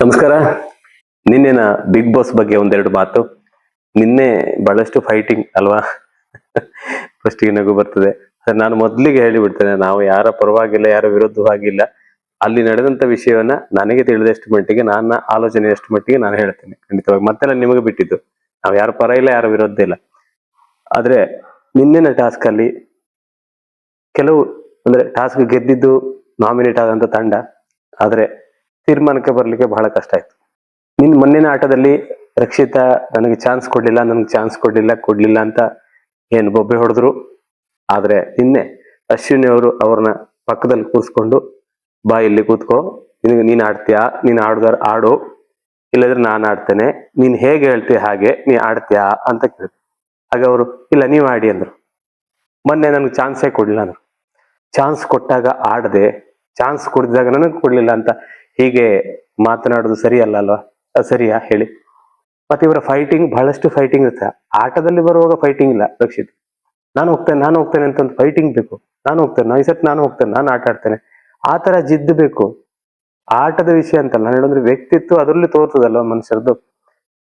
ನಮಸ್ಕಾರ. ನಿನ್ನೆನ big boss ಬಗ್ಗೆ ಒಂದೆರಡು ಮಾತು. ನಿನ್ನೆ ಬಹಳಷ್ಟು ಫೈಟಿಂಗ್ ಅಲ್ವಾ? ಫಸ್ಟಿಗೆ ನಗು ಬರ್ತದೆ. ಸರ್ ನಾನು ಮೊದಲಿಗೆ ಹೇಳಿಬಿಡ್ತೇನೆ, ನಾವು ಯಾರ ಪರವಾಗಿಲ್ಲ, ಯಾರ ವಿರುದ್ಧವಾಗಿಲ್ಲ ಅಲ್ಲಿ ನಡೆದಂತ ವಿಷಯವನ್ನ ನನಗೆ ತಿಳಿದಷ್ಟು ಮಟ್ಟಿಗೆ, ನನ್ನ ಆಲೋಚನೆಯಷ್ಟು ಮಟ್ಟಿಗೆ ನಾನು ಹೇಳ್ತೇನೆ. ಖಂಡಿತವಾಗಿ. ಮತ್ತೆ ನಾನು ನಿಮಗೆ ಬಿಟ್ಟಿದ್ದು. ನಾವು ಯಾರ ಪರ ಇಲ್ಲ, ಯಾರ ವಿರುದ್ಧ ಇಲ್ಲ. ಆದ್ರೆ, ನಿನ್ನೆನ ಟಾಸ್ಕ್ ಅಲ್ಲಿ ಕೆಲವು, ಅಂದ್ರೆ ಟಾಸ್ಕ್ ಗೆದ್ದಿದ್ದು ನಾಮಿನೇಟ್ ಆದಂತ ತಂಡ. ಆದ್ರೆ ತೀರ್ಮಾನಕ್ಕೆ ಬರ್ಲಿಕ್ಕೆ ಬಹಳ ಕಷ್ಟ ಆಯ್ತು. ನಿನ್ ಮೊನ್ನಿನ ಆಟದಲ್ಲಿ ರಕ್ಷಿತಾ ನನಗೆ ಚಾನ್ಸ್ ಕೊಡ್ಲಿಲ್ಲ, ನನಗೆ ಚಾನ್ಸ್ ಕೊಡ್ಲಿಲ್ಲ ಕೊಡ್ಲಿಲ್ಲ ಅಂತ ಏನ್ ಬೊಬ್ಬೆ ಹೊಡೆದ್ರು. ಆದ್ರೆ ನಿನ್ನೆ ಅಶ್ವಿನಿ ಅವರು ಅವ್ರನ್ನ ಪಕ್ಕದಲ್ಲಿ ಕೂರಿಸ್ಕೊಂಡು, ಬಾ ಇಲ್ಲಿ ಕೂತ್ಕೋ. ನಿನಗೆ ನೀನ್ ಆಡ್ತೀಯಾ? ನೀನ್ ಆಡ್ದಾರ ಆಡು. ಇಲ್ಲದ್ರೆ ನಾನು ಆಡ್ತೇನೆ. ನೀನ್ ಹೇಗೆ ಹೇಳ್ತೀಯ ಹಾಗೆ, ನೀ ಆಡ್ತೀಯಾ ಅಂತ ಕೇಳಿದ್ರು ಆಗ ಅವರು, ಇಲ್ಲ, ನೀವು ಆಡಿ ಅಂದ್ರು. ಮೊನ್ನೆ ನನಗೆ ಚಾನ್ಸೇ ಕೊಡ್ಲಿಲ್ಲ ಅಂದ್ರು. ಚಾನ್ಸ್ ಕೊಟ್ಟಾಗ ಆಡದೆ ಚಾನ್ಸ್ ಕೊಡಿದಾಗ ನನಗೆ ಕೊಡ್ಲಿಲ್ಲ ಅಂತ ಹೀಗೆ ಮಾತನಾಡೋದು ಸರಿಯಲ್ಲ ಅಲ್ವಾ? ಸರಿಯಾ? ಹೇಳಿ. ಮತ್ತೆ ಇವರ ಫೈಟಿಂಗ್ ಬಹಳಷ್ಟು ಫೈಟಿಂಗ್ ಇರುತ್ತೆ. ಆಟದಲ್ಲಿ ಬರುವಾಗ ಫೈಟಿಂಗ್ ಇಲ್ಲ, ರಕ್ಷಿತ್. ನಾನು ಹೋಗ್ತೇನೆ ನಾನು ಹೋಗ್ತೇನೆ ಅಂತ ಒಂದು ಫೈಟಿಂಗ್ ಬೇಕು. ನಾನು ಹೋಗ್ತೇನೆ, ನಾನು ಈ ನಾನು ಹೋಗ್ತೇನೆ, ನಾನು ಆಟ ಆಡ್ತೇನೆ. ಆ ತರ ಜಿದ್ದು ಬೇಕು. ಆಟದ ವಿಷಯ ಅಂತಲ್ಲ, ನಾನು ಹೇಳಂದ್ರೆ ವ್ಯಕ್ತಿತ್ವ ಅದರಲ್ಲಿ ತೋರ್ತದಲ್ವ ಮನುಷ್ಯರದ್ದು?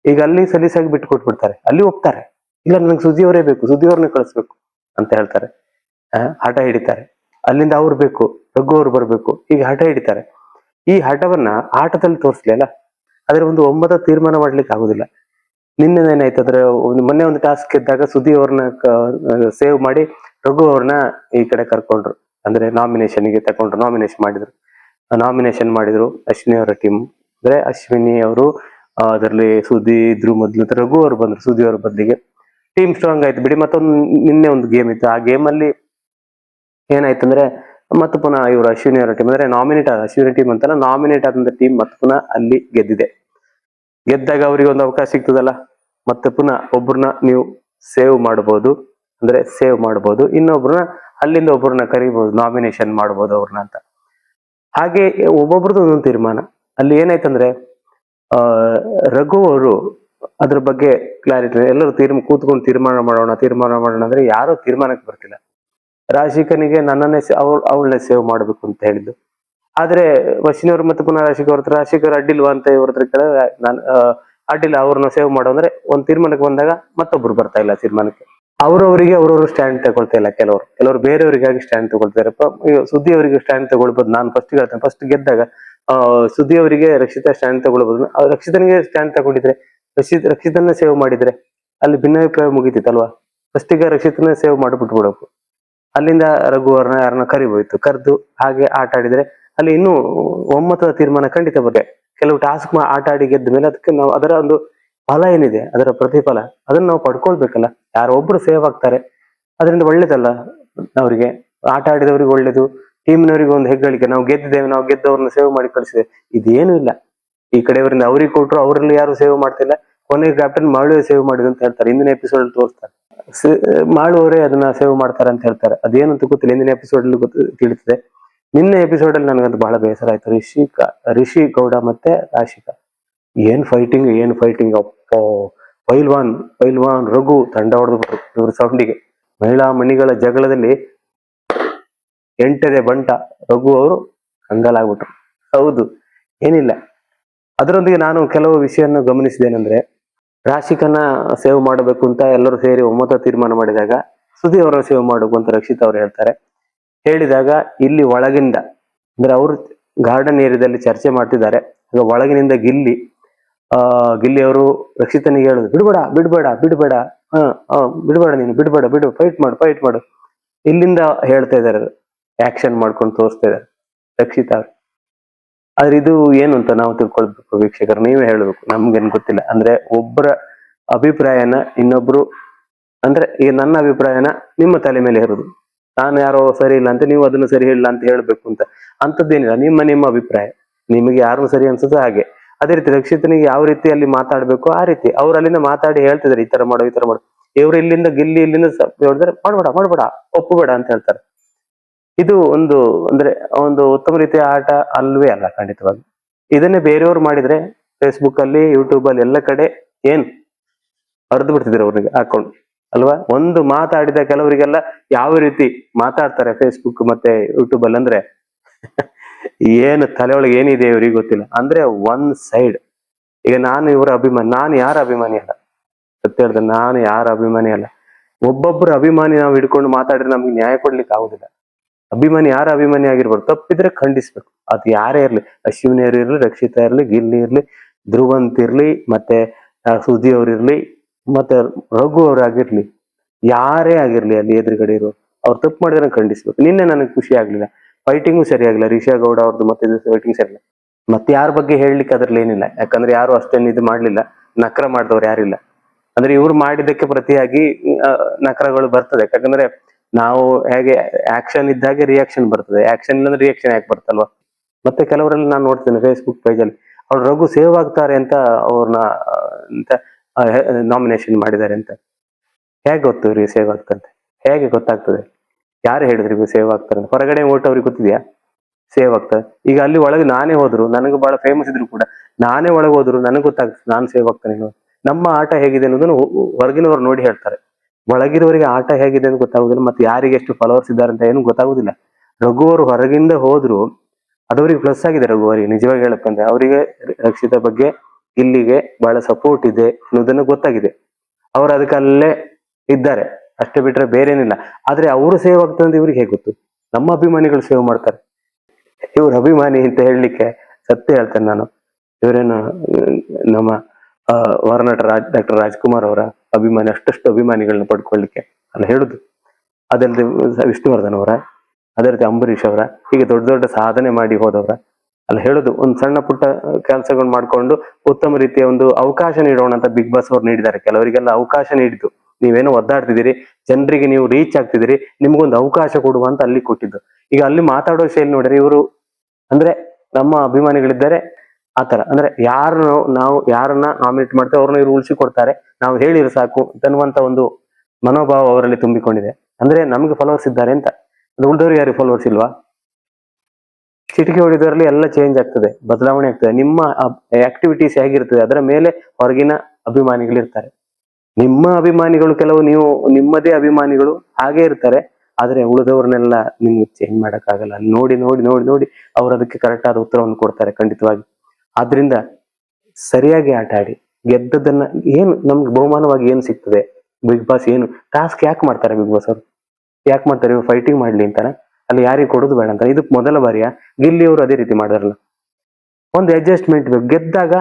ಈಗ ಅಲ್ಲಿ ಸಲೀಸಾಗಿ ಬಿಟ್ಟು ಕೊಟ್ಬಿಡ್ತಾರೆ ಅಲ್ಲಿ ಹೋಗ್ತಾರೆ. ಇಲ್ಲ, ನನಗೆ ಸುದ್ದಿಯವರೇ ಬೇಕು ಸುದ್ದಿಯವ್ರನ್ನ ಕಳಿಸ್ಬೇಕು ಅಂತ ಹೇಳ್ತಾರೆ. ಹಠ ಹಿಡಿತಾರೆ. ಅಲ್ಲಿಂದ ಅವ್ರು ಬೇಕು, ರಘು ಅವ್ರು ಬರ್ಬೇಕು ಈಗ ಹಠ ಹಿಡಿತಾರೆ. ಈ ಹಠವನ್ನ ಆಟದಲ್ಲಿ ತೋರಿಸ್ಲಿಲ್ಲ ಅಲ್ಲ? ಆದ್ರೆ ಒಂದು ಒಮ್ಮತ ತೀರ್ಮಾನ ಮಾಡ್ಲಿಕ್ಕೆ ಆಗುದಿಲ್ಲ. ನಿನ್ನೆ ಏನಾಯ್ತು ಅಂದ್ರೆ ಮೊನ್ನೆ ಒಂದು ಟಾಸ್ಕ್ ಇದ್ದಾಗ ಸುದ್ದಿ ಅವ್ರನ್ನ ಸೇವ್ ಮಾಡಿ ರಘು ಅವ್ರನ್ನ ಈ ಕಡೆ ಕರ್ಕೊಂಡ್ರು. ಅಂದ್ರೆ ನಾಮಿನೇಷನ್ಗೆ ತಕೊಂಡ್ರು ನಾಮಿನೇಷನ್ ಮಾಡಿದ್ರು. ನಾಮಿನೇಷನ್ ಮಾಡಿದ್ರು ಅಶ್ವಿನಿ ಅವರ ಟೀಮ್ ಅಂದ್ರೆ ಅಶ್ವಿನಿ ಅವರು ಅದರಲ್ಲಿ ಸುದ್ದಿ ಇದ್ರು ಮೊದ್ಲು ರಘು ಅವರು ಬಂದ್ರು ಸುದ್ದಿ ಅವ್ರ ಬದಲಿಗೆ. ಟೀಮ್ ಸ್ಟ್ರಾಂಗ್ ಆಯ್ತು ಬಿಡಿ, ಮತ್ತೊಂದು ನಿನ್ನೆ ಒಂದು ಗೇಮ್ ಇತ್ತು. ಆ ಗೇಮ್ ಅಲ್ಲಿ ಏನಾಯ್ತು ಅಂದ್ರೆ ಮತ್ತೆ ಪುನಃ ಇವರು ಅಶ್ವಿನಿ ಅವರ ಟೀಮ್ ಅಂದ್ರೆ ನಾಮಿನೇಟ್ ಆದ ಅಶ್ವಿನಿ ಟೀಮ್ ಅಂತಲ್ಲ ನಾಮಿನೇಟ್ ಆದಂತ ಟೀಮ್ ಮತ್ತೆ ಪುನಃ ಅಲ್ಲಿ ಗೆದ್ದಿದೆ. ಗೆದ್ದಾಗ ಅವರಿಗೆ ಒಂದು ಅವಕಾಶ ಸಿಗ್ತದಲ್ಲ? ಮತ್ತೆ ಪುನಃ ಒಬ್ರನ್ನ ನೀವು ಸೇವ್ ಮಾಡಬಹುದು ಅಂದ್ರೆ ಸೇವ್ ಮಾಡಬಹುದು ಇನ್ನೊಬ್ರನ್ನ ಅಲ್ಲಿಂದ ಒಬ್ಬರನ್ನ ಕರಿಬಹುದು ನಾಮಿನೇಷನ್ ಮಾಡಬಹುದು ಅವ್ರನ್ನ ಅಂತ. ಹಾಗೆ ಒಬ್ಬೊಬ್ರದ್ದು ಒಂದೊಂದು ತೀರ್ಮಾನ. ಅಲ್ಲಿ ಏನಾಯ್ತಂದ್ರೆ, ಆ, ರಘು ಅವರು ಅದ್ರ ಬಗ್ಗೆ ಕ್ಲಾರಿಟಿ ಎಲ್ಲರೂ ತೀರ್ಮ, ಕೂತ್ಕೊಂಡು ತೀರ್ಮಾನ ಮಾಡೋಣ ತೀರ್ಮಾನ ಮಾಡೋಣ ಅಂದ್ರೆ ಯಾರು ತೀರ್ಮಾನಕ್ಕೆ ಬರ್ತಿಲ್ಲ. ರಾಶಿಕನಿಗೆ ನನ್ನನ್ನೇ ಅವಳು, ಅವಳನ್ನೇ ಸೇವ್ ಮಾಡ್ಬೇಕು ಅಂತ ಹೇಳಿದ್ದು. ಆದ್ರೆ ವಶಿನಿಯವ್ರು ಮತ್ತೆ ಪುನಃ ರಾಶಿಕ ಅವ್ರ ಹತ್ರ ರಾಶಿಕರು ಅಡ್ಡಿಲ್ವಾ ಅಂತ ಇವ್ರ ಹತ್ರ ಕೇಳಿದ್ರೆ, ನಾನು ಅಡ್ಡಿಲ್ಲ, ಅವ್ರನ್ನ ಸೇವ್ ಮಾಡೋ ಅಂದ್ರೆ ಒಂದ್ ತೀರ್ಮಾನಕ್ಕೆ ಬಂದಾಗ ಮತ್ತೊಬ್ರು ಬರ್ತಾ ಇಲ್ಲ ತೀರ್ಮಾನಕ್ಕೆ. ಅವ್ರವರಿಗೆ ಅವ್ರವ್ರು ಸ್ಟ್ಯಾಂಡ್ ತಗೊಳ್ತಾ ಇಲ್ಲ ಕೆಲವರು. ಕೆಲವರು ಬೇರೆಯವರಿಗಾಗಿ ಸ್ಟ್ಯಾಂಡ್ ತಗೊಳ್ತಾರೆ ಸುದ್ದಿ ಅವರಿಗೆ ಸ್ಟ್ಯಾಂಡ್ ತಗೊಳ್ಬೋದು. ನಾನು ಫಸ್ಟ್ ಹೇಳ್ತೇನೆ. ಫಸ್ಟ್ ಗೆದ್ದಾಗ ಸುದ್ದಿ ಅವರಿಗೆ ರಕ್ಷಿತಾ ಸ್ಟ್ಯಾಂಡ್ ತಗೊಳ್ಬೋದು. ರಕ್ಷಿತನಿಗೆ ಸ್ಟ್ಯಾಂಡ್ ತಗೊಂಡಿದ್ರೆ, ರಕ್ಷಿತ್, ರಕ್ಷಿತನ್ನ ಸೇವ್ ಮಾಡಿದ್ರೆ, ಅಲ್ಲಿ ಭಿನ್ನಾಭಿಪ್ರಾಯ ಮುಗಿತಿತ್ತಲ್ವಾ? ಫಸ್ಟಿಗೆ ರಕ್ಷಿತನ ಸೇವ್ ಮಾಡಿಬಿಟ್ಬಿಡಬೇಕು ಅಲ್ಲಿಂದ ರಘುವರ್ನ ಯಾರನ್ನ ಕರಿಬೋಯ್ತು. ಕರೆದು ಹಾಗೆ ಆಟ ಆಡಿದ್ರೆ ಅಲ್ಲಿ ಇನ್ನೂ ಒಮ್ಮತದ ತೀರ್ಮಾನ ಖಂಡಿತ ಬರುತ್ತೆ ಕೆಲವು ಟಾಸ್ಕ್ ಆಟ ಆಡಿ ಗೆದ್ದ ಮೇಲೆ ಅದಕ್ಕೆ ನಾವು ಅದರ ಒಂದು ಫಲ ಏನಿದೆ, ಅದರ ಪ್ರತಿಫಲ ಅದನ್ನ ನಾವು ಪಡ್ಕೊಳ್ಬೇಕಲ್ಲ. ಯಾರೋ ಒಬ್ರು ಸೇವ್ ಆಗ್ತಾರೆ. ಅದರಿಂದ ಒಳ್ಳೇದಲ್ಲ ಅವರಿಗೆ? ಆಟ ಆಡಿದವರಿಗೆ ಒಳ್ಳೇದು ಟೀಮ್ನವರಿಗೆ ಒಂದು ಹೆಗ್ಗಳಿಕೆ. ನಾವು ಗೆದ್ದಿದ್ದೇವೆ, ನಾವು ಗೆದ್ದವ್ರನ್ನ ಸೇವ್ ಮಾಡಿ ಕಳಿಸಿದೆ. ಇದೇನು ಇಲ್ಲ. ಈ ಕಡೆಯವರಿಂದ ಅವ್ರಿಗೆ ಕೊಟ್ಟರು ಅವರಲ್ಲಿ ಯಾರು ಸೇವ್ ಮಾಡ್ತಿಲ್ಲ. ಕೊನೆಗೆ ಕ್ಯಾಪ್ಟನ್ ಮಾಳುವೆ ಸೇವ್ ಮಾಡಿದ್ರು ಅಂತ ಹೇಳ್ತಾರೆ. ಹಿಂದಿನ ಎಪಿಸೋಡ್ ತೋರಿಸ್ತಾರೆ. ಮಾಳುವವರೇ ಅದನ್ನ ಸೇವ್ ಮಾಡ್ತಾರೆ ಅಂತ ಹೇಳ್ತಾರೆ. ಅದೇನಂತ ಗೊತ್ತಿಲ್ಲ. ಹಿಂದಿನ ಎಪಿಸೋಡ್ ಅಲ್ಲಿ ಗೊತ್ತು ತಿಳಿತಿದೆ ನಿನ್ನೆ ಎಪಿಸೋಡ್ ಅಲ್ಲಿ ನನಗಂತೂ ಬಹಳ ಬೇಸರ ಆಯ್ತು. ರಿಷಿಕಾ ರಿಷಿ ಗೌಡ ಮತ್ತೆ ರಾಶಿಕಾ. ಏನ್ ಫೈಟಿಂಗ್ ಏನ್ ಫೈಟಿಂಗ್ ಅಪ್ಪೋ. ಪೈಲ್ವಾನ್ ಪೈಲ್ವಾನ್, ರಘು ತಂಡ ಹೊಡೆದು ಇವ್ರ ಸೌಂಡಿಗೆ. ಮಹಿಳಾ ಮಣಿಗಳ ಜಗಳದಲ್ಲಿ ಎಂಟದೆ ಬಂಟ ರಘು ಅವರು ಕಂಗಾಲಾಗ್ಬಿಟ್ರು. ಹೌದು. ಏನಿಲ್ಲ. ಅದರೊಂದಿಗೆ ನಾನು ಕೆಲವು ವಿಷಯವನ್ನು ಗಮನಿಸಿದ್ದೇನೆಂದ್ರೆ ರಾಶಿಕನ ಸೇವ್ ಮಾಡಬೇಕು ಅಂತ ಎಲ್ಲರೂ ಸೇರಿ ಒಮ್ಮತ ತೀರ್ಮಾನ ಮಾಡಿದಾಗ ಸುದಿ ಅವರ ಸೇವ್ ಮಾಡಬೇಕು ಅಂತ ರಕ್ಷಿತ್ ಅವರು ಹೇಳ್ತಾರೆ. ಹೇಳಿದಾಗ ಇಲ್ಲಿ ಒಳಗಿಂದ, ಅಂದ್ರೆ ಅವರು ಗಾರ್ಡನ್ ಏರಿಯಾದಲ್ಲಿ ಚರ್ಚೆ ಮಾಡ್ತಿದ್ದಾರೆ. ಒಳಗಿನಿಂದ ಗಿಲ್ಲಿ, ಆ, ಗಿಲ್ಲಿ ಅವರು ರಕ್ಷಿತನಿಗೆ ಹೇಳುದು, ಬಿಡ್ಬೇಡ ಬಿಡ್ಬೇಡ ಬಿಡ್ಬೇಡ ಬಿಡ್ಬೇಡ ನೀನು, ಬಿಡ್ಬೇಡ, ಬಿಡು ಫೈಟ್ ಮಾಡು ಫೈಟ್ ಮಾಡು. ಇಲ್ಲಿಂದ ಹೇಳ್ತಾ ಇದ್ದಾರೆ ಆಕ್ಷನ್ ಮಾಡ್ಕೊಂಡು ತೋರಿಸ್ತಾ ಇದ್ದಾರೆ. ರಕ್ಷಿತ ಅವ್ರು. ಆದ್ರೆ ಇದು ಏನು ಅಂತ ನಾವು ತಿಳ್ಕೊಳ್ಬೇಕು ವೀಕ್ಷಕರು, ನೀವೇ ಹೇಳ್ಬೇಕು, ನಮ್ಗೇನ್ ಗೊತ್ತಿಲ್ಲ. ಅಂದ್ರೆ ಒಬ್ಬರ ಅಭಿಪ್ರಾಯನ ಇನ್ನೊಬ್ರು, ಅಂದ್ರೆ ಈ ನನ್ನ ಅಭಿಪ್ರಾಯನ ನಿಮ್ಮ ತಲೆ ಮೇಲೆ ಇರೋದು ನಾನು ಯಾರೋ ಸರಿ ಇಲ್ಲ ಅಂತ ನೀವು ಅದನ್ನು ಸರಿ ಇಲ್ಲ ಅಂತ ಹೇಳ್ಬೇಕು ಅಂತ. ಅಂತದ್ದೇನಿಲ್ಲ ನಿಮ್ಮ ನಿಮ್ಮ ಅಭಿಪ್ರಾಯ. ನಿಮಗೆ ಯಾರು ಸರಿ ಅನ್ಸುತ್ತೋ ಹಾಗೆ. ಅದೇ ರೀತಿ ರಕ್ಷಿತನಿಗೆ ಯಾವ ರೀತಿ ಅಲ್ಲಿ ಮಾತಾಡ್ಬೇಕು ಆ ರೀತಿ. ಅವ್ರು ಅಲ್ಲಿಂದ ಮಾತಾಡಿ ಹೇಳ್ತಿದ್ದಾರೆ, ಈ ತರ ಮಾಡು, ಈ ತರ ಮಾಡು. ಇವ್ರು ಇಲ್ಲಿಂದ ಗಿಲ್ಲಿ ಇಲ್ಲಿಂದ ನೋಡಿದ್ರೆ, ಮಾಡ್ಬೇಡ ಮಾಡ್ಬೇಡ, ಒಪ್ಪಬೇಡ ಅಂತ ಹೇಳ್ತಾರೆ. ಇದು ಒಂದು ಅಂದ್ರೆ ಒಂದು ಉತ್ತಮ ರೀತಿಯ ಆಟ ಅಲ್ವೇ ಅಲ್ಲ ಖಂಡಿತವಾಗಿ. ಇದನ್ನೇ ಬೇರೆಯವ್ರು ಮಾಡಿದ್ರೆ ಫೇಸ್ಬುಕ್ ಅಲ್ಲಿ ಯೂಟ್ಯೂಬ್ ಅಲ್ಲಿ ಎಲ್ಲ ಕಡೆ ಏನ್ ಅರ್ದು ಬಿಡ್ತಿದ್ರು ಅವ್ರಿಗೆ ಹಾಕೊಂಡು ಅಲ್ವಾ? ಒಂದು ಮಾತಾಡಿದ ಕೆಲವರಿಗೆಲ್ಲ ಯಾವ ರೀತಿ ಮಾತಾಡ್ತಾರೆ ಫೇಸ್ಬುಕ್ ಮತ್ತೆ ಯೂಟ್ಯೂಬ್ ಅಲ್ಲಿ ಅಂದ್ರೆ ಏನು ತಲೆ ಏನಿದೆ ಇವ್ರಿಗೆ ಗೊತ್ತಿಲ್ಲ. ಅಂದ್ರೆ ಒನ್ ಸೈಡ್ ಈಗ ನಾನು ಇವರ ಅಭಿಮಾನಿ ನಾನು ಯಾರ ಅಭಿಮಾನಿ ಅಲ್ಲ? ಸತ್ಯ ಹೇಳ್ದೆ, ನಾನು ಯಾರ ಅಭಿಮಾನಿ ಅಲ್ಲ? ಒಬ್ಬೊಬ್ಬರ ಅಭಿಮಾನಿ ನಾವು ಹಿಡ್ಕೊಂಡು ಮಾತಾಡಿದ್ರೆ ನಮ್ಗೆ ನ್ಯಾಯ ಕೊಡ್ಲಿಕ್ಕೆ ಆಗುದಿಲ್ಲ. ಅಭಿಮಾನಿ ಯಾರ ಅಭಿಮಾನಿ ಆಗಿರ್ಬಾರ್ದು ತಪ್ಪಿದ್ರೆ ಖಂಡಿಸ್ಬೇಕು. ಅದು ಯಾರೇ ಇರ್ಲಿ ಅಶ್ವಿನಿಯರ್ ಇರ್ಲಿ, ರಕ್ಷಿತಾ ಇರ್ಲಿ, ಗಿಲ್ಲಿ ಇರ್ಲಿ, ಧ್ರುವಂತ್ ಇರ್ಲಿ, ಮತ್ತೆ ಸುದ್ದಿ ಅವ್ರು ಇರ್ಲಿ, ಮತ್ತೆ ರಘು ಅವ್ರಾಗಿರ್ಲಿ ಯಾರೇ ಆಗಿರ್ಲಿ ಅಲ್ಲಿ ಎದುರುಗಡೆ ಇರೋ, ಅವ್ರು ತಪ್ಪು ಮಾಡಿದ್ರೆ ಖಂಡಿಸ್ಬೇಕು. ನಿನ್ನೆ ನನಗೆ ಖುಷಿ ಆಗ್ಲಿಲ್ಲ. ಫೈಟಿಂಗು ಸರಿಯಾಗಿಲ್ಲ ರಿಷಾ ಗೌಡ ಅವ್ರದ್ದು ಮತ್ತೆ ಫೈಟಿಂಗ್ ಸರಿಯಿಲ್ಲ ಮತ್ತೆ ಯಾರ ಬಗ್ಗೆ ಹೇಳಲಿಕ್ಕೆ ಅದ್ರಲ್ಲಿ ಏನಿಲ್ಲ. ಯಾಕಂದ್ರೆ ಯಾರು ಅಷ್ಟೇನು ಇದು ಮಾಡ್ಲಿಲ್ಲ. ನಕ್ರ ಮಾಡಿದವ್ರು ಯಾರಿಲ್ಲ. ಅಂದ್ರೆ ಇವ್ರು ಮಾಡಿದ್ದಕ್ಕೆ ಪ್ರತಿಯಾಗಿ ನಕರಗಳು ಬರ್ತದೆ. ಯಾಕಂದ್ರೆ ನಾವು ಹೇಗೆ ಆಕ್ಷನ್ ಇದ್ದಾಗೆ ರಿಯಾಕ್ಷನ್ ಬರ್ತದೆ. ಆಕ್ಷನ್ ಇಲ್ಲಂದ್ರೆ ರಿಯಾಕ್ಷನ್ ಯಾಕೆ ಬರ್ತಲ್ವಾ? ಮತ್ತೆ ಕೆಲವರಲ್ಲಿ ನಾನು ನೋಡ್ತೇನೆ ಫೇಸ್ಬುಕ್ ಪೇಜಲ್ಲಿ ಅವ್ರು ರಘು ಸೇವ್ ಆಗ್ತಾರೆ ಅಂತ ಅವ್ರನ್ನ ಅಂತ ನಾಮಿನೇಷನ್ ಮಾಡಿದ್ದಾರೆ ಅಂತ. ಹೇಗೆ ಗೊತ್ತು ಇವ್ರಿಗೆ ಸೇವ್ ಆಗ್ತಂತೆ ಹೇಗೆ ಗೊತ್ತಾಗ್ತದೆ? ಯಾರು ಹೇಳಿದ್ರು ಇವ್ರಿಗೆ ಸೇವ್ ಆಗ್ತಾರೆ? ಹೊರಗಡೆ ಓಟ್ ಅವ್ರಿಗೆ ಗೊತ್ತಿದೆಯಾ? ಸೇವ್ ಆಗ್ತದೆ. ಈಗ ಅಲ್ಲಿ ಒಳಗೆ ನಾನೇ ಹೋದ್ರು, ನನಗೆ ಬಹಳ ಫೇಮಸ್ ಇದ್ರು ಕೂಡ, ನಾನೇ ಒಳಗೆ ಹೋದ್ರು, ನನಗೆ ಗೊತ್ತಾಗ್ತದೆ ನಾನು ಸೇವ್ ಆಗ್ತಾನೆ ನಮ್ಮ ಆಟ ಹೇಗಿದೆ ಅನ್ನೋದನ್ನು ಹೊರಗಿನವರು ನೋಡಿ ಹೇಳ್ತಾರೆ. ಒಳಗಿರೋರಿಗೆ ಆಟ ಹೇಗಿದೆ ಅಂತ ಗೊತ್ತಾಗುದಿಲ್ಲ, ಮತ್ತೆ ಯಾರಿಗೆ ಎಷ್ಟು ಫಾಲೋವರ್ಸ್ ಇದ್ದಾರೆ ಅಂತ ಏನು ಗೊತ್ತಾಗುದಿಲ್ಲ. ರಘು ಅವರು ಹೊರಗಿಂದ ಹೋದ್ರು ಅದವರಿಗೆ ಪ್ಲಸ್ ಆಗಿದೆ ರಘು ಅವರಿಗೆ ನಿಜವಾಗಿ ಹೇಳಕ್ಕಂದ್ರೆ ಅವರಿಗೆ ರಕ್ಷಿತ ಬಗ್ಗೆ ಇಲ್ಲಿಗೆ ಬಹಳ ಸಪೋರ್ಟ್ ಇದೆ ಅನ್ನೋದನ್ನು ಗೊತ್ತಾಗಿದೆ. ಅವ್ರು ಅದಕ್ಕಲ್ಲೇ ಇದ್ದಾರೆ. ಅಷ್ಟೇ ಬಿಟ್ರೆ ಬೇರೇನಿಲ್ಲ. ಆದ್ರೆ ಅವರು ಸೇವ್ ಆಗ್ತದೆ ಇವ್ರಿಗೆ ಹೇಗೆ ಗೊತ್ತು? ನಮ್ಮ ಅಭಿಮಾನಿಗಳು ಸೇವ್ ಮಾಡ್ತಾರೆ. ಇವ್ರ ಅಭಿಮಾನಿ ಅಂತ ಹೇಳಲಿಕ್ಕೆ ಸತ್ಯ ಹೇಳ್ತೇನೆ ನಾನು. ಇವರೇನು, ನಮ್ಮ ಹೊರನಟ ರಾಜ್, ಡಾಕ್ಟರ್ ರಾಜ್ಕುಮಾರ್ ಅವರ ಅಭಿಮಾನಿ, ಅಷ್ಟಷ್ಟು ಅಭಿಮಾನಿಗಳನ್ನ ಪಡ್ಕೊಳ್ಳಿಕ್ಕೆ ಅಲ್ಲ ಹೇಳುದು. ಅದಲ್ಲದೆ ವಿಷ್ಣುವರ್ಧನ್ ಅವರ ಅದೇ ರೀತಿ ಅಂಬರೀಷ್ ಅವರ, ಹೀಗೆ ದೊಡ್ಡ ದೊಡ್ಡ ಸಾಧನೆ ಮಾಡಿ ಹೋದವರ. ಅಲ್ಲ ಹೇಳುದು, ಒಂದು ಸಣ್ಣ ಪುಟ್ಟ ಕೆಲಸಗಳು ಮಾಡ್ಕೊಂಡು ಉತ್ತಮ ರೀತಿಯ ಒಂದು ಅವಕಾಶ ನೀಡೋಣ ಅಂತ ಬಿಗ್ ಬಾಸ್ ಅವ್ರು ನೀಡಿದ್ದಾರೆ. ಕೆಲವರಿಗೆಲ್ಲ ಅವಕಾಶ ನೀಡಿದ್ದು. ನೀವೇನು ಒದ್ದಾಡ್ತಿದ್ದೀರಿ, ಜನರಿಗೆ ನೀವು ರೀಚ್ ಆಗ್ತಿದ್ದೀರಿ, ನಿಮ್ಗೊಂದು ಅವಕಾಶ ಕೊಡುವ ಅಂತ ಅಲ್ಲಿ ಕೊಟ್ಟಿದ್ದು. ಈಗ ಅಲ್ಲಿ ಮಾತಾಡೋ ಶೈಲಿ ನೋಡ್ರಿ, ಇವರು ಅಂದ್ರೆ ನಮ್ಮ ಅಭಿಮಾನಿಗಳಿದ್ದಾರೆ ಆತರ. ಅಂದ್ರೆ ಯಾರು ನಾವು ಯಾರನ್ನ ನಾಮಿನೇಟ್ ಮಾಡ್ತೇವೆ, ಅವ್ರನ್ನ ಇವ್ರು ಉಳಿಸಿ ಕೊಡ್ತಾರೆ. ನಾವು ಹೇಳಿರು ಸಾಕು ಅನ್ನುವಂತ ಒಂದು ಮನೋಭಾವ ಅವರಲ್ಲಿ ತುಂಬಿಕೊಂಡಿದೆ. ಅಂದ್ರೆ ನಮ್ಗೆ ಫಾಲೋವರ್ಸ್ ಇದ್ದಾರೆ ಅಂತ. ಅದು ಉಳಿದವ್ರಿಗೆ ಫಾಲೋವರ್ಸ್ ಇಲ್ವಾ? ಚಿಟಿಕೆ ಹೊಡಿದವರಲ್ಲಿ ಎಲ್ಲ ಚೇಂಜ್ ಆಗ್ತದೆ, ಬದಲಾವಣೆ ಆಗ್ತದೆ. ನಿಮ್ಮ ಆಕ್ಟಿವಿಟೀಸ್ ಹೇಗಿರ್ತದೆ, ಅದರ ಮೇಲೆ ಹೊರಗಿನ ಅಭಿಮಾನಿಗಳು ಇರ್ತಾರೆ ನಿಮ್ಮ ಅಭಿಮಾನಿಗಳು ಕೆಲವು, ನೀವು, ನಿಮ್ಮದೇ ಅಭಿಮಾನಿಗಳು ಹಾಗೆ ಇರ್ತಾರೆ. ಆದ್ರೆ ಉಳಿದವ್ರನ್ನೆಲ್ಲ ನಿಮ್ಗೆ ಚೇಂಜ್ ಮಾಡಕ್ಕಾಗಲ್ಲ. ನೋಡಿ ನೋಡಿ ನೋಡಿ ನೋಡಿ, ಅವ್ರು ಅದಕ್ಕೆ ಕರೆಕ್ಟ್ ಆದ ಉತ್ತರವನ್ನು ಕೊಡ್ತಾರೆ ಖಂಡಿತವಾಗಿ. ಆದ್ರಿಂದ ಸರಿಯಾಗಿ ಆಟ ಆಡಿ ಗೆದ್ದದನ್ನ ಏನು ನಮ್ಗೆ ಬಹುಮಾನವಾಗಿ ಏನು ಸಿಗ್ತದೆ? ಬಿಗ್ ಬಾಸ್ ಏನು? ಟಾಸ್ಕ್ ಯಾಕೆ ಮಾಡ್ತಾರೆ ಬಿಗ್ ಬಾಸ್ ಅವರು? ಯಾಕೆ ಮಾಡ್ತಾರೆ ಫೈಟಿಂಗ್ ಮಾಡ್ಲಿ ಅಂತಾರೆ ಅಲ್ಲಿ ಯಾರಿಗೆ ಕೊಡೋದು ಬೇಡ ಅಂತ ಇದು ಮೊದಲ ಬಾರಿಯ? ಗಿಲ್ಲಿ ಅವರು ಅದೇ ರೀತಿ ಮಾಡಿದಾರಲ್ಲ. ಒಂದು ಅಡ್ಜಸ್ಟ್ಮೆಂಟ್ ಬೇಕು. ಗೆದ್ದಾಗ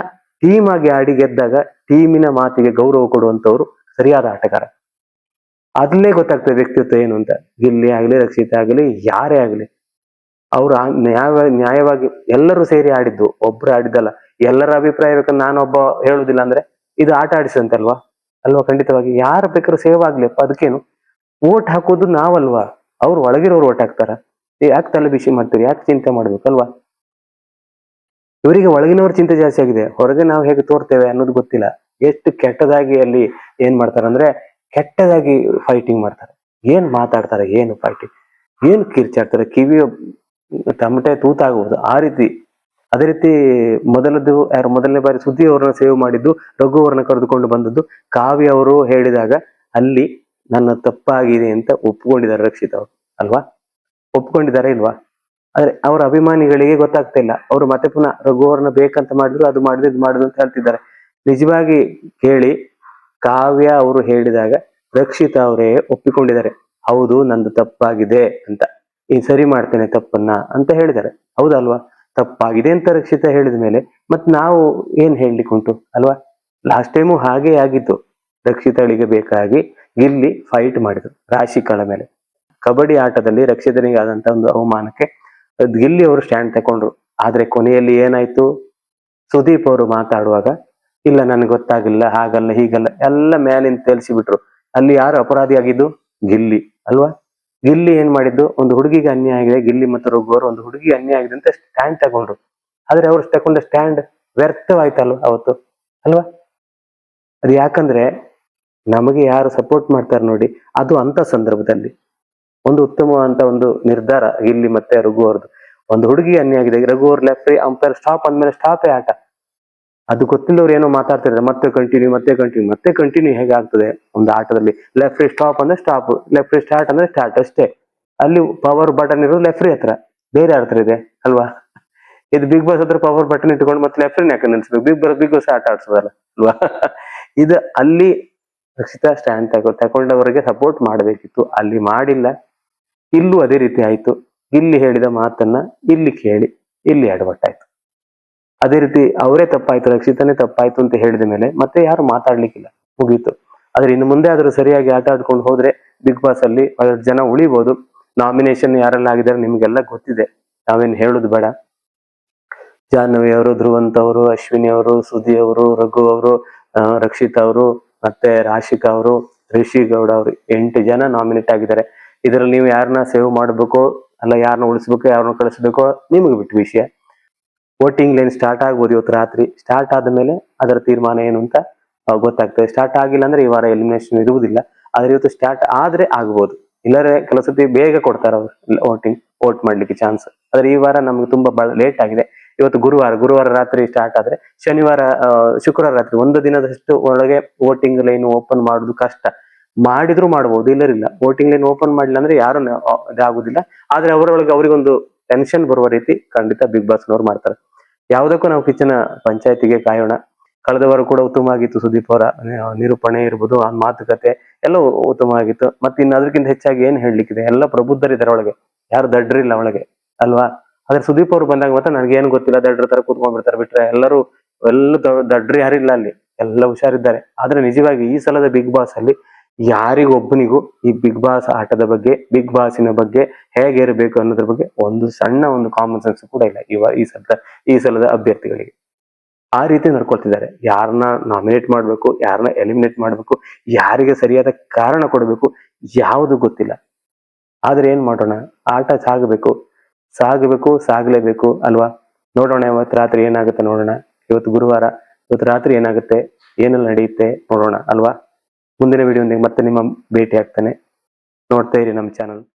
ಟೀಮ್ ಆಗಿ ಆಡಿ ಗೆದ್ದಾಗ ಟೀಮಿನ ಮಾತಿಗೆ ಗೌರವ ಕೊಡುವಂತವ್ರು ಸರಿಯಾದ ಆಟಗಾರ. ಅದನ್ನೇ ಗೊತ್ತಾಗ್ತದೆ ವ್ಯಕ್ತಿತ್ವ ಏನು ಅಂತ. ಗಿಲ್ಲಿ ಆಗಲಿ, ರಕ್ಷಿತ ಆಗಲಿ, ಯಾರೇ ಆಗಲಿ. ಅವ್ರು ನ್ಯಾಯ ನ್ಯಾಯವಾಗಿ ಎಲ್ಲರೂ ಸೇರಿ ಆಡಿದ್ದು, ಒಬ್ರು ಆಡಿದ್ದಲ್ಲ. ಎಲ್ಲರ ಅಭಿಪ್ರಾಯ ಬೇಕಂದ್ರೆ ನಾನೊಬ್ಬ ಹೇಳುದಿಲ್ಲ ಅಂದ್ರೆ ಇದು ಆಟ ಆಡಿಸಂತಲ್ವಾ ಅಲ್ವಾ? ಖಂಡಿತವಾಗಿ ಯಾರು ಬೇಕಾದ್ರೂ ಸೇವ್ ಆಗ್ಲಿಪ್ಪ ಅದಕ್ಕೇನು? ಓಟ್ ಹಾಕೋದು ನಾವಲ್ವಾ? ಅವ್ರು ಒಳಗಿರೋರು ಓಟ್ ಹಾಕ್ತಾರ. ಯಾಕೆ ತಲೆ ಬಿಸಿ ಮಾಡ್ತೀರಿ? ಯಾಕೆ ಚಿಂತೆ ಮಾಡ್ಬೇಕಲ್ವಾ? ಇವರಿಗೆ ಒಳಗಿನವ್ರ ಚಿಂತೆ ಜಾಸ್ತಿ ಆಗಿದೆ. ಹೊರಗೆ ನಾವು ಹೇಗೆ ತೋರ್ತೇವೆ ಅನ್ನೋದು ಗೊತ್ತಿಲ್ಲ. ಎಷ್ಟು ಕೆಟ್ಟದಾಗಿ ಅಲ್ಲಿ ಏನ್ ಮಾಡ್ತಾರೆ ಅಂದ್ರೆ ಕೆಟ್ಟದಾಗಿ ಫೈಟಿಂಗ್ ಮಾಡ್ತಾರೆ. ಏನ್ ಮಾತಾಡ್ತಾರೆ? ಏನು ಫೈಟಿಂಗ್ ಏನ್ ಕಿರ್ಚಾಡ್ತಾರೆ? ಕಿವಿಯ ತಮಟೆ ತೂತಾಗುವುದು. ಆ ರೀತಿ, ಅದೇ ರೀತಿ ಮೊದಲದ್ದು ಯಾರು, ಮೊದಲನೇ ಬಾರಿ ಸುದ್ದಿ ಅವರನ್ನ ಸೇವ್ ಮಾಡಿದ್ದು ರಘು ಅವರನ್ನ ಕರೆದುಕೊಂಡು ಬಂದದ್ದು, ಕಾವ್ಯ ಅವರು ಹೇಳಿದಾಗ ಅಲ್ಲಿ ನನ್ನ ತಪ್ಪಾಗಿದೆ ಅಂತ ಒಪ್ಪಿಕೊಂಡಿದ್ದಾರೆ ರಕ್ಷಿತ್ ಅವರು. ಅಲ್ವಾ? ಒಪ್ಕೊಂಡಿದ್ದಾರೆ ಇಲ್ವಾ? ಆದ್ರೆ ಅವರ ಅಭಿಮಾನಿಗಳಿಗೆ ಗೊತ್ತಾಗ್ತಾ ಇಲ್ಲ. ಅವರು ಮತ್ತೆ ಪುನಃ ರಘು ಅವ್ರನ್ನ ಬೇಕಂತ ಮಾಡಿದ್ರು, ಅದು ಮಾಡಿದ್ರು, ಇದು ಮಾಡಿದ್ರು ಅಂತ ಹೇಳ್ತಿದ್ದಾರೆ. ನಿಜವಾಗಿ ಕೇಳಿ, ಕಾವ್ಯ ಅವರು ಹೇಳಿದಾಗ ರಕ್ಷಿತ ಅವರೇ ಒಪ್ಪಿಕೊಂಡಿದ್ದಾರೆ. ಹೌದು, ನಂದು ತಪ್ಪಾಗಿದೆ ಅಂತ. ಈ ಸರಿ ಮಾಡ್ತೇನೆ ತಪ್ಪನ್ನ ಅಂತ ಹೇಳಿದ್ದಾರೆ. ಹೌದಲ್ವಾ? ತಪ್ಪಾಗಿದೆ ಅಂತ ರಕ್ಷಿತ ಹೇಳಿದ ಮೇಲೆ ಮತ್ ನಾವು ಏನ್ ಹೇಳಲಿಕ್ಕೆ ಉಂಟು ಅಲ್ವಾ ಲಾಸ್ಟ್ ಟೈಮು ಹಾಗೆ ಆಗಿತ್ತು. ರಕ್ಷಿತಳಿಗೆ ಬೇಕಾಗಿ ಗಿಲ್ಲಿ ಫೈಟ್ ಮಾಡಿದ್ರು ರಾಶಿಕಳ ಮೇಲೆ. ಕಬಡ್ಡಿ ಆಟದಲ್ಲಿ ರಕ್ಷಿತನಿಗೆ ಆದಂತ ಒಂದು ಅವಮಾನಕ್ಕೆ ಗಿಲ್ಲಿ ಅವರು ಸ್ಟ್ಯಾಂಡ್ ತಕೊಂಡ್ರು ಆದ್ರೆ ಕೊನೆಯಲ್ಲಿ ಏನಾಯ್ತು? ಸುದೀಪ್ ಅವರು ಮಾತಾಡುವಾಗ, ಇಲ್ಲ, ನನಗೆ ಗೊತ್ತಾಗಿಲ್ಲ, ಹಾಗಲ್ಲ, ಹೀಗಲ್ಲ, ಎಲ್ಲ ಮ್ಯಾಲಿಂದ ತೇಲ್ಸಿ ಅಲ್ಲಿ ಯಾರು ಅಪರಾಧಿ ಆಗಿದ್ದು ಗಿಲ್ಲಿ. ಅಲ್ವಾ? ಗಿಲ್ಲಿ ಏನ್ ಮಾಡಿದ್ದು? ಒಂದು ಹುಡುಗಿಗೆ ಅನ್ಯಾಯ ಆಗಿದೆ. ಗಿಲ್ಲಿ ಮತ್ತು ರಘು ಅವರು ಒಂದು ಹುಡುಗಿ ಅನ್ಯಾಯ ಆಗಿದೆ ಅಂತ ಸ್ಟ್ಯಾಂಡ್ ತಗೊಂಡ್ರು. ಆದ್ರೆ ಅವ್ರು ತಕೊಂಡ ಸ್ಟ್ಯಾಂಡ್ ವ್ಯರ್ಥವಾಯ್ತಲ್ವ ಅವತ್ತು? ಅಲ್ವಾ? ಅದು ಯಾಕಂದ್ರೆ ನಮಗೆ ಯಾರು ಸಪೋರ್ಟ್ ಮಾಡ್ತಾರೆ ನೋಡಿ, ಅದು ಅಂತ ಸಂದರ್ಭದಲ್ಲಿ. ಒಂದು ಉತ್ತಮವಾದಂತ ಒಂದು ನಿರ್ಧಾರ ಗಿಲ್ಲಿ ಮತ್ತೆ ರಘು ಒಂದು ಹುಡುಗಿ ಅನ್ಯಾಯ ಆಗಿದೆ. ರಘು ಅವ್ರ ಲೆಫ್ಟ್ ಅಂಪೈರ್ ಸ್ಟಾಪ್ ಅಂದ್ಮೇಲೆ ಸ್ಟಾಪೇ ಆಟ ಅದು ಗೊತ್ತಿಲ್ಲವ್ರು ಏನೋ ಮಾತಾಡ್ತಿದ್ದಾರೆ ಮತ್ತೆ ಕಂಟಿನ್ಯೂ ಮತ್ತೆ ಕಂಟಿನ್ಯೂ ಮತ್ತೆ ಕಂಟಿನ್ಯೂ ಹೇಗೆ ಆಗ್ತದೆ ಒಂದು ಆಟದಲ್ಲಿ? ಲೆಫ್ಟ್ ಸ್ಟಾಪ್ ಅಂದ್ರೆ ಸ್ಟಾಪ್ ಲೆಫ್ಟ್ ಸ್ಟಾರ್ಟ್ ಅಂದ್ರೆ ಸ್ಟಾರ್ಟ್ ಅಷ್ಟೇ. ಅಲ್ಲಿ ಪವರ್ ಬಟನ್ ಇರೋದು ಲೆಫ್ರಿ ಹತ್ರ. ಬೇರೆ ಹತ್ರ ಇದೆ ಅಲ್ವಾ? ಇದು ಬಿಗ್ ಬಾಸ್ ಹತ್ರ ಪವರ್ ಬಟನ್ ಇಟ್ಕೊಂಡು ಮತ್ತೆ ಲೆಫ್ರಿನ ಯಾಕೆ ನಿಲ್ಸ್ಬೇಕು? ಬಿಗ್ ಬಾಸ್ ಬಿಗ್ ಬಾಸ್ ಆಟ ಆಡ್ಸೋದಲ್ಲ ಅಲ್ವಾ? ಇದು ಅಲ್ಲಿ ರಕ್ಷಿತಾ ಸ್ಟ್ಯಾಂಡ್ ತಗೊ ತಗೊಂಡವರಿಗೆ ಸಪೋರ್ಟ್ ಮಾಡಬೇಕಿತ್ತು. ಅಲ್ಲಿ ಮಾಡಿಲ್ಲ. ಇಲ್ಲೂ ಅದೇ ರೀತಿ ಆಯ್ತು. ಇಲ್ಲಿ ಹೇಳಿದ ಮಾತನ್ನ ಇಲ್ಲಿ ಕೇಳಿ, ಇಲ್ಲಿ ಎಡವಟ್ಟಾಯ್ತು ಅದೇ ರೀತಿ ಅವರೇ ತಪ್ಪಾಯ್ತು, ರಕ್ಷಿತನೇ ತಪ್ಪಾಯ್ತು ಅಂತ ಹೇಳಿದ ಮೇಲೆ ಮತ್ತೆ ಯಾರು ಮಾತಾಡ್ಲಿಕ್ಕಿಲ್ಲ. ಮುಗೀತು. ಆದ್ರೆ ಇನ್ನು ಮುಂದೆ ಆದ್ರೂ ಸರಿಯಾಗಿ ಆಟ ಆಡ್ಕೊಂಡು ಹೋದ್ರೆ ಬಿಗ್ ಬಾಸ್ ಅಲ್ಲಿ ಜನ ಉಳಿಬಹುದು ನಾಮಿನೇಷನ್ ಯಾರೆಲ್ಲ ಆಗಿದ್ದಾರೆ ನಿಮ್ಗೆಲ್ಲ ಗೊತ್ತಿದೆ. ನಾವೇನ್ ಹೇಳುದು ಬೇಡ. ಜಾಹ್ನವಿ ಅವರು, ಧ್ರುವಂತ್ ಅವರು, ಅಶ್ವಿನಿ ಅವರು ಸುದಿ ಅವರು, ರಘು ಅವರು ರಕ್ಷಿತ್ ಅವರು, ಮತ್ತೆ ರಾಶಿಕಾ ಅವರು, ರಿಷಿ ಗೌಡ ಅವರು ಎಂಟು ಜನ ನಾಮಿನೇಟ್ ಆಗಿದ್ದಾರೆ. ಇದರಲ್ಲಿ ನೀವು ಯಾರನ್ನ ಸೇವ್ ಮಾಡಬೇಕು, ಅಲ್ಲ ಯಾರನ್ನ ಉಳಿಸ್ಬೇಕು, ಯಾರನ್ನ ಕಳಿಸ್ಬೇಕು, ನಿಮಗೆ ಬಿಟ್ಟು ವಿಷಯ. ವೋಟಿಂಗ್ ಲೈನ್ ಸ್ಟಾರ್ಟ್ ಆಗ್ಬೋದು ಇವತ್ತು ರಾತ್ರಿ. ಸ್ಟಾರ್ಟ್ ಆದ್ಮೇಲೆ ಅದರ ತೀರ್ಮಾನ ಏನು ಅಂತ ಗೊತ್ತಾಗ್ತದೆ. ಸ್ಟಾರ್ಟ್ ಆಗಿಲ್ಲ ಅಂದ್ರೆ ಈ ವಾರ ಎಲಿಮಿನೇಷನ್ ಇರುವುದಿಲ್ಲ. ಆದ್ರೆ ಇವತ್ತು ಸ್ಟಾರ್ಟ್ ಆದ್ರೆ ಆಗ್ಬೋದು. ಇಲ್ಲಾರೆ ಕೆಲವು ಸತಿ ಬೇಗ ಕೊಡ್ತಾರೆ ಅವರು ವೋಟಿಂಗ್, ವೋಟ್ ಮಾಡ್ಲಿಕ್ಕೆ ಚಾನ್ಸ್ ಆದ್ರೆ ಈ ವಾರ ನಮ್ಗೆ ತುಂಬಾ ಲೇಟ್ ಆಗಿದೆ. ಇವತ್ತು ಗುರುವಾರ ಗುರುವಾರ ರಾತ್ರಿ ಸ್ಟಾರ್ಟ್ ಆದ್ರೆ ಶನಿವಾರ ಶುಕ್ರವಾರ ರಾತ್ರಿ ಒಂದು ದಿನದಷ್ಟು ಒಳಗೆ ವೋಟಿಂಗ್ ಲೈನ್ ಓಪನ್ ಮಾಡುದು ಕಷ್ಟ. ಮಾಡಿದ್ರು ಮಾಡಬಹುದು ಇಲ್ಲರಿಲ್ಲ. ವೋಟಿಂಗ್ ಲೈನ್ ಓಪನ್ ಮಾಡಿಲ್ಲ ಅಂದ್ರೆ ಯಾರು ಇದಾಗುದಿಲ್ಲ. ಆದ್ರೆ ಅವರೊಳಗೆ ಅವರಿಗೊಂದು ಟೆನ್ಷನ್ ಬರುವ ರೀತಿ ಖಂಡಿತ ಬಿಗ್ ಬಾಸ್ನವ್ರು ಮಾಡ್ತಾರೆ. ಯಾವುದಕ್ಕೂ ನಾವು ಕಿಚನ ಪಂಚಾಯತಿಗೆ ಕಾಯೋಣ. ಕಳೆದ ಕೂಡ ಉತ್ತಮ ಆಗಿತ್ತು ಸುದೀಪ್ ಅವರ ನಿರೂಪಣೆ ಇರ್ಬೋದು, ಆ ಮಾತುಕತೆ ಎಲ್ಲ ಉತ್ತಮ ಆಗಿತ್ತು. ಮತ್ತೆ ಇನ್ನು ಅದಕ್ಕಿಂತ ಹೆಚ್ಚಾಗಿ ಏನ್ ಹೇಳಲಿಕ್ಕಿದೆ? ಎಲ್ಲ ಪ್ರಬುದ್ಧರಿದ್ದಾರೆ ಒಳಗೆ. ಯಾರು ದಡ್ರಿಲ್ಲ ಒಳಗೆ, ಅಲ್ವಾ? ಆದ್ರೆ ಸುದೀಪ್ ಅವರು ಬಂದಾಗ ಮಾತ್ರ ನನಗೆ ಏನು ಗೊತ್ತಿಲ್ಲ, ದಡ್ರ ತರ ಕೂತ್ಕೊಂಡ್ಬಿಡ್ತಾರೆ. ಬಿಟ್ರೆ ಎಲ್ಲರೂ, ಎಲ್ಲ ದಡ್ರು ಯಾರಿಲ್ಲ ಅಲ್ಲಿ. ಎಲ್ಲ ಹುಷಾರಿದ್ದಾರೆ. ಆದ್ರೆ ನಿಜವಾಗಿ ಈ ಸಲದ ಬಿಗ್ ಬಾಸ್ ಅಲ್ಲಿ ಯಾರಿಗೊಬ್ಬನಿಗೂ ಈ ಬಿಗ್ ಬಾಸ್ ಆಟದ ಬಗ್ಗೆ, ಬಿಗ್ ಬಾಸಿನ ಬಗ್ಗೆ ಹೇಗೆ ಇರಬೇಕು ಅನ್ನೋದ್ರ ಬಗ್ಗೆ ಒಂದು ಸಣ್ಣ ಒಂದು ಕಾಮನ್ ಸೆನ್ಸ್ ಕೂಡ ಇಲ್ಲ ಇವ ಈ ಸಲದ ಈ ಸಲದ ಅಭ್ಯರ್ಥಿಗಳಿಗೆ. ಆ ರೀತಿ ನಡ್ಕೊಳ್ತಿದ್ದಾರೆ. ಯಾರನ್ನ ನಾಮಿನೇಟ್ ಮಾಡಬೇಕು, ಯಾರನ್ನ ಎಲಿಮಿನೇಟ್ ಮಾಡಬೇಕು, ಯಾರಿಗೆ ಸರಿಯಾದ ಕಾರಣ ಕೊಡಬೇಕು ಯಾವುದು ಗೊತ್ತಿಲ್ಲ. ಆದ್ರೆ ಏನ್ ಮಾಡೋಣ? ಆಟ ಸಾಗಬೇಕು. ಸಾಗಬೇಕು, ಸಾಗಲೇಬೇಕು ಅಲ್ವಾ? ನೋಡೋಣ ಇವತ್ತು ರಾತ್ರಿ ಏನಾಗುತ್ತೆ ನೋಡೋಣ. ಇವತ್ತು ಗುರುವಾರ, ಇವತ್ತು ರಾತ್ರಿ ಏನಾಗುತ್ತೆ? ಏನೆಲ್ಲ ನಡೆಯುತ್ತೆ ನೋಡೋಣ ಅಲ್ವಾ? ಮುಂದಿನ ವಿಡಿಯೋದೊಂದಿಗೆ ಮತ್ತೆ ನಿಮ್ಮ ಭೇಟಿ ಆಗ್ತಾನೆ ನೋಡ್ತಾ ಇರಿ ನಮ್ಮ ಚಾನಲ್